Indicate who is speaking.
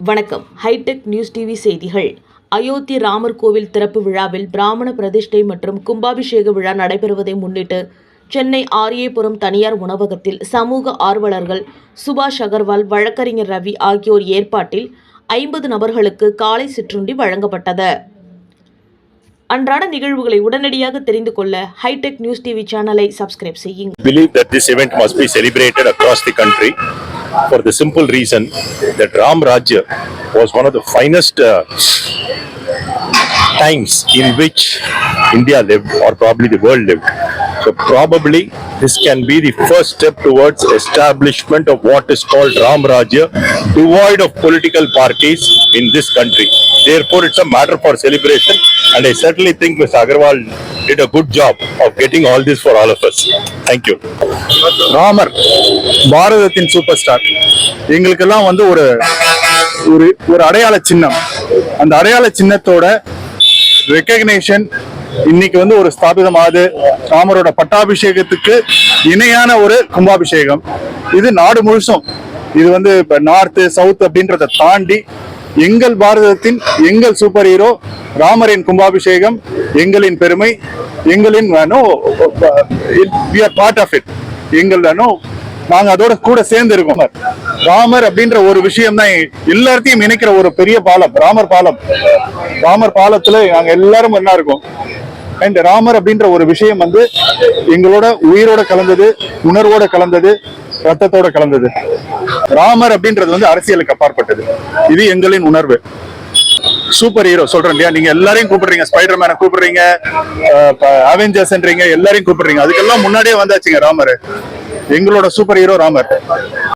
Speaker 1: வணக்கம். Hitech news TV செய்திகள். அயோத்தி ராமர் கோவில் திறப்பு விழாவில் பிராமண பிரதிஷ்டை மற்றும் கும்பாபிஷேக விழா நடைபெறுவதை முன்னிட்டு சென்னை ஆரியபுரம் தனியார் உணவகத்தில் சமூக ஆர்வலர்கள் சுபாஷ் அகர்வால் வழக்கறிஞர் ரவி ஆகியோர் ஏற்பாட்டில் ஐம்பது நபர்களுக்கு காலை சிற்றுண்டி வழங்கப்பட்டது. அன்றாட நிகழ்வுகளை உடனடியாக தெரிந்து கொள்ள ஹைடெக் நியூஸ் டிவி சேனலை சப்ஸ்கிரைப் செய்யுங்கள்
Speaker 2: believe that this event must be celebrated across the country for the simple reason that Ram Rajya was one of the finest uh, times in which India lived or probably the world lived. So probably this can be the first step towards establishment of what is called Ram Rajya, devoid of political parties in this country. Therefore, it's a matter for celebration and I certainly think Ms. Agarwal did a good job of getting all this for all of us. Thank you.
Speaker 3: ராமர் பாரதத்தின் super star எங்களுக்கெல்லாம் வந்து ஒரு ஒரு ஒரு அடையாள சின்னம் அந்த அடையாள சின்னத்தோட ரெக்கக்னேஷன் இன்னைக்கு வந்து ஒரு ஸ்தாபிதமாகுது ராமரோட பட்டாபிஷேகத்துக்கு இணையான ஒரு கும்பாபிஷேகம். இது நாடு முழுசும் இது வந்து இப்ப நார்த்து சவுத் அப்படின்றத தாண்டி எங்கள் பாரதத்தின் எங்கள் சூப்பர் ஹீரோ ராமரின் கும்பாபிஷேகம் எங்களின் பெருமை எங்களின் we are part of it எங்கள் நாங்க அதோட கூட சேர்ந்து இருக்கோம். ராமர் அப்படின்ற ஒரு விஷயம் தான் எல்லாத்தையும் இணைக்கிற ஒரு பெரிய பாலம் ராமர் பாலம். ராமர் பாலத்துல நாங்க எல்லாரும் என்ன இருக்கோம். அண்ட் ராமர் அப்படின்ற ஒரு விஷயம் வந்து எங்களோட உயிரோட கலந்தது உணர்வோட கலந்தது ரத்தத்தோட கலந்தது. ராமர் அப்படின்றது வந்து அரசியலுக்கு அப்பாற்பட்டது. இது எங்களின் உணர்வு. சூப்பர் ஹீரோ சொல்றேன் இல்லையா? நீங்க எல்லாரையும் கூப்பிடுறீங்க ஸ்பைடர் மேனை கூப்பிடுறீங்க அவெஞ்சர்ஸ்ன்றீங்க எல்லாரையும் கூப்பிடுறீங்க. அதுக்கெல்லாம் முன்னாடியே வந்தாச்சுங்க ராமர் எங்களோட சூப்பர் ஹீரோ ராமர்